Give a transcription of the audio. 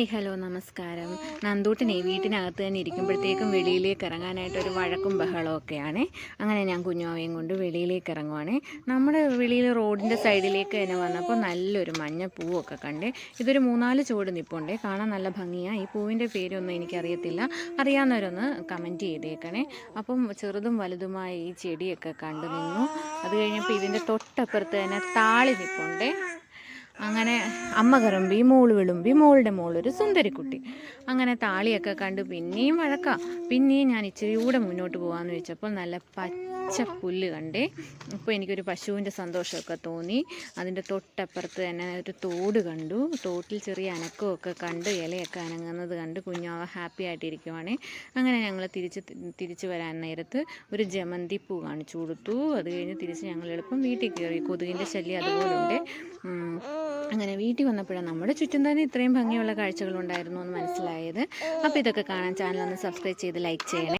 Hi hello നമസ്കാരം. നന്ദൂട്ടിനെ വീട്ടിനകത്ത് തന്നെ ഇരിക്കുമ്പോഴത്തേക്കും വെളിയിലേക്ക് ഇറങ്ങാനായിട്ട് ഒരു വഴക്കും ബഹളവും ഒക്കെയാണ്. അങ്ങനെ ഞാൻ കുഞ്ഞുമാവയും കൊണ്ട് വെളിയിലേക്ക് ഇറങ്ങുവാണ്. നമ്മുടെ വെളിയിൽ റോഡിന്റെ സൈഡിലേക്ക് തന്നെ വന്നപ്പോൾ നല്ലൊരു മഞ്ഞ പൂവൊക്കെ കണ്ട് ഇതൊരു മൂന്നാൽ ചുവട് നിൽപ്പുണ്ട് കാണാൻ നല്ല ഭംഗിയാണ് ഈ പൂവിന്റെ പേരൊന്നും എനിക്കറിയത്തില്ല. അറിയാവുന്നവരൊന്ന് കമന്റ് ചെയ്തേക്കണേ. അപ്പം ചെറുതും വലുതുമായ ഈ ചെടിയൊക്കെ കണ്ടു നിന്നു. അത് കഴിഞ്ഞപ്പോൾ ഇതിന്റെ തൊട്ടപ്പുറത്ത് തന്നെ താളി നിൽപ്പുണ്ട് അങ്ങനെ അമ്മ കറമ്പി മോൾ വിളുമ്പി മോളുടെ മോളൊരു സുന്ദരിക്കുട്ടി അങ്ങനെ താളിയൊക്കെ കണ്ട് പിന്നെയും വഴക്കാം. പിന്നെയും ഞാൻ ഇച്ചിരി കൂടെ മുന്നോട്ട് പോകാമെന്ന് ചോദിച്ചപ്പോൾ നല്ല പച്ച പുല്ല് കണ്ടേ. അപ്പോൾ എനിക്കൊരു പശുവിന്റെ സന്തോഷമൊക്കെ തോന്നി. അതിന്റെ തൊട്ടപ്പുറത്ത് തന്നെ ഒരു തോട് കണ്ടു. തോട്ടിൽ ചെറിയ അനക്കമൊക്കെ കണ്ട് ഇലയൊക്കെ അനങ്ങുന്നത് കണ്ട് കുഞ്ഞാവ ഹാപ്പി ആയിട്ടിരിക്കുവാണേ. അങ്ങനെ ഞങ്ങൾ തിരിച്ച് തിരിച്ചു വരാൻ നേരത്ത് ഒരു ജമന്തി പൂ കാണിച്ചു കൊടുത്തു. അത് കഴിഞ്ഞ് തിരിച്ച് ഞങ്ങൾ എളുപ്പം വീട്ടിൽ കയറി. കൊതുകിന്റെ ശല്യം അതുപോലെ ഉണ്ട്. അങ്ങനെ വീട്ടിൽ വന്നപ്പോഴാണ് നമ്മുടെ ചുറ്റും തന്നെ ഇത്രയും ഭംഗിയുള്ള കാഴ്ചകളുണ്ടായിരുന്നു എന്ന് മനസ്സിലായത്. അപ്പോൾ ഇതൊക്കെ കാണാൻ ചാനൽ ഒന്ന് സബ്സ്ക്രൈബ് ചെയ്ത് ലൈക്ക് ചെയ്യണേ.